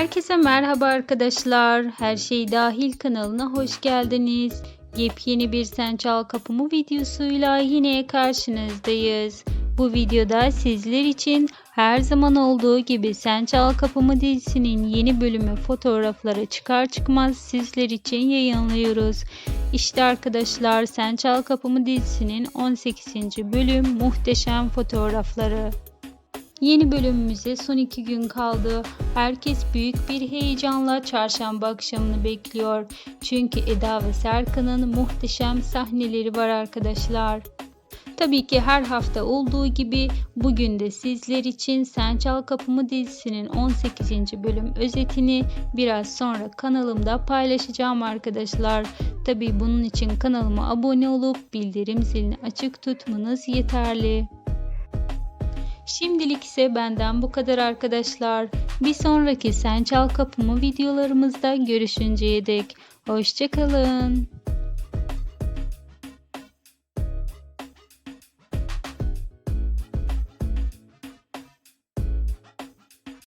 Herkese merhaba arkadaşlar. Her şey dahil kanalına hoş geldiniz. Yepyeni bir Sen Çal Kapımı videosuyla yine karşınızdayız. Bu videoda sizler için her zaman olduğu gibi Sen Çal Kapımı dizisinin yeni bölümü fotoğrafları çıkar çıkmaz sizler için yayınlıyoruz. İşte arkadaşlar Sen Çal Kapımı dizisinin 18. bölüm muhteşem fotoğrafları. Yeni bölümümüze son iki gün kaldı. Herkes büyük bir heyecanla çarşamba akşamını bekliyor. Çünkü Eda ve Serkan'ın muhteşem sahneleri var arkadaşlar. Tabii ki her hafta olduğu gibi bugün de sizler için Sen Çal Kapımı dizisinin 18. bölüm özetini biraz sonra kanalımda paylaşacağım arkadaşlar. Tabii bunun için kanalıma abone olup bildirim zilini açık tutmanız yeterli. Şimdilik ise benden bu kadar arkadaşlar. Bir sonraki Sen Çal Kapımı videolarımızda görüşünceye dek. Hoşçakalın.